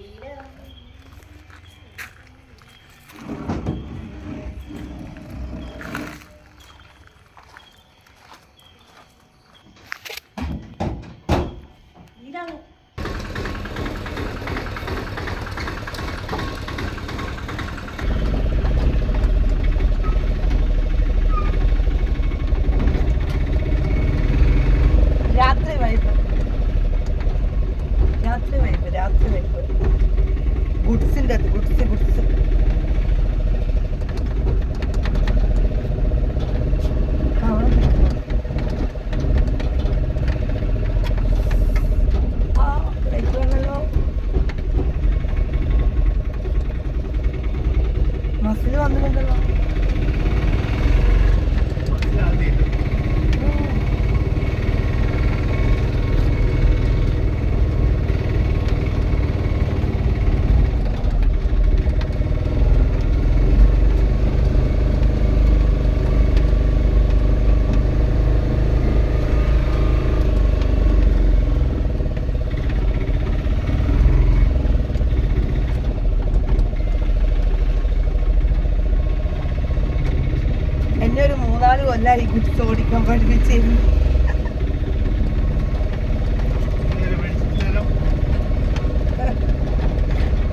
ഇതാണ് മസിൽ വന്നിട്ടുണ്ടല്ലോ. ഗുഡ്സ് ഓടിക്കാൻ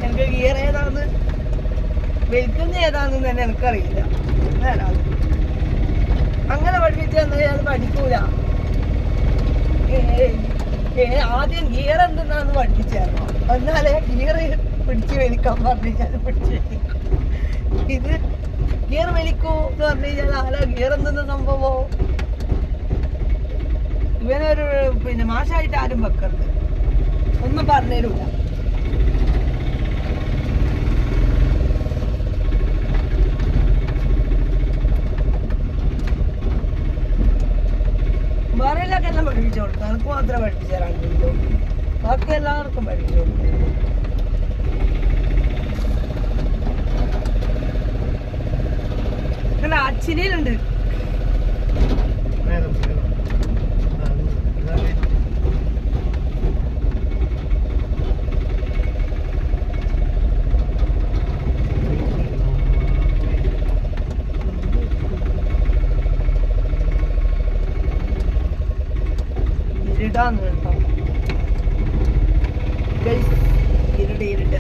എനിക്ക് ഗിയർ ഏതാന്ന്? വലിക്കുന്ന ഏതാന്ന് തന്നെ എനിക്കറിയില്ല. നേരാ. അങ്ങനെ പഠിപ്പിച്ച ഞാൻ പഠിക്കൂല. ഏ, ഏ, ആദ്യം ഗിയർ എന്തെന്നാന്ന് പഠിപ്പിച്ചായിരുന്നു എന്നാലേ ഗിയർ പിടിച്ച് വലിക്കാൻ പറഞ്ഞു ഞാൻ പിടിച്ച് ഇത് ഗിയർ വലിക്കൂ എന്ന് പറഞ്ഞു കഴിഞ്ഞാൽ ആരാ ഗിയർ എന്തെന്ന് സംഭവോ? ഇവനൊരു പിന്നെ മാഷായിട്ട് ആരും വെക്കരുത്. ഒന്നും പറഞ്ഞുതരില്ല വേറെയൊക്കെ എല്ലാം പഠിപ്പിച്ചു കൊടുക്കും എനിക്ക് മാത്രമേ പഠിപ്പിച്ചു തരാൻ കഴിയുള്ളൂ ബാക്കി എല്ലാവർക്കും പഠിപ്പിച്ചു കൊടുക്കും കണ്ട ഇരുടാന്ന് കേട്ടോ. ഇരുട് ഇരുട്.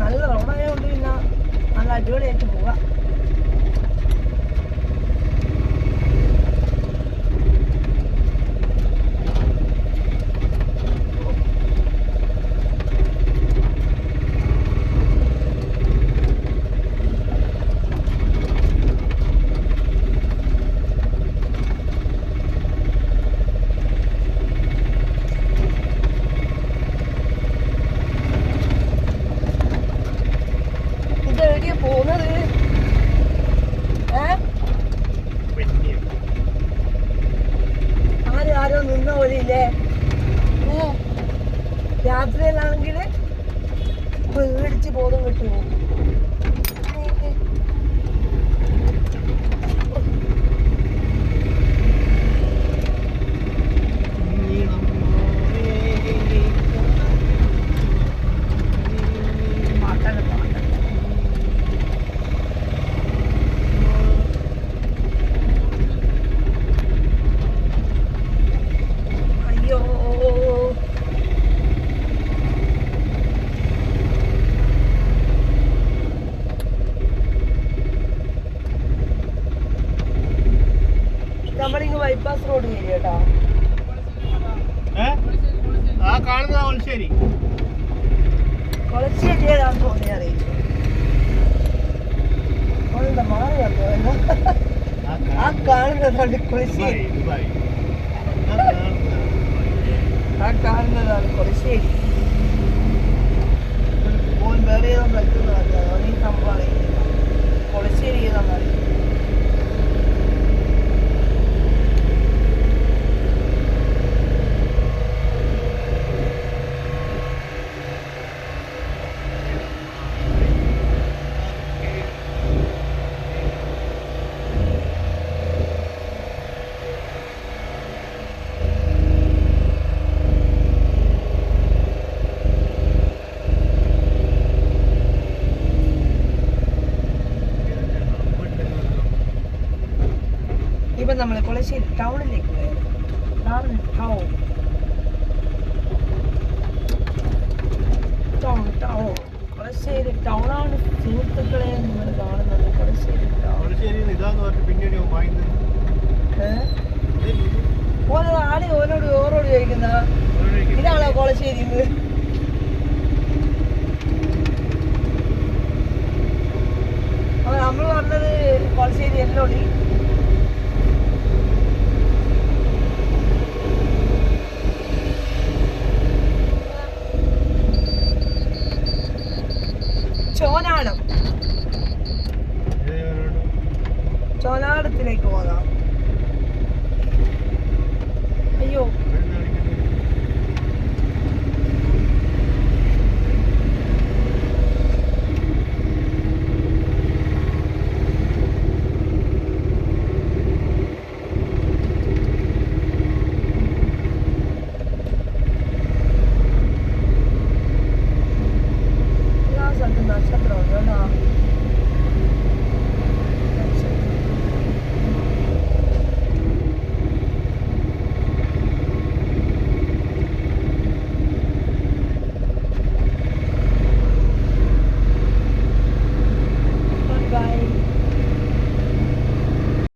നല്ല റോഡായതുകൊണ്ട് പിന്നെ നല്ല അടിപൊളിയായിട്ട് പോവാം. രാത്രിയിലാണെങ്കിൽ പേടിച്ച് ബോധം കിട്ടുമോ നമ്മളിങ്ങ് ബൈപ്പാസ് റോഡ് കയറി കേട്ടോ ആ കാണുന്ന കൊളശ്ശേരി കൊളശ്ശേരി ഏതാണെന്ന് തോന്നി അറിയില്ല. അവളെന്താ മാറി ആ കാണുന്നതാണ് കൊളശ്ശേരി ആ കാണുന്നതാണ്. കൊളശ്ശേരി കൊളശ്ശേരി ടൗണിലേക്ക് കയറി ഇതാണ് ടൗൺ ടൗൺ ടൗൺ കൊളശ്ശേരി ടൗണാണ് സുഹൃത്തുക്കളെ നിങ്ങൾ കാണുന്നത്. കൊളശ്ശേരി ഓരോ ആളെ ഓരോട് ഓരോട് ചോദിക്കുന്ന. ഇതാണോ കൊളശ്ശേരി നമ്മൾ പറഞ്ഞത് കൊളശ്ശേരി എല്ലോടി ചോനാടം. ചോനാടത്തിലേക്ക് പോകാം. അയ്യോ.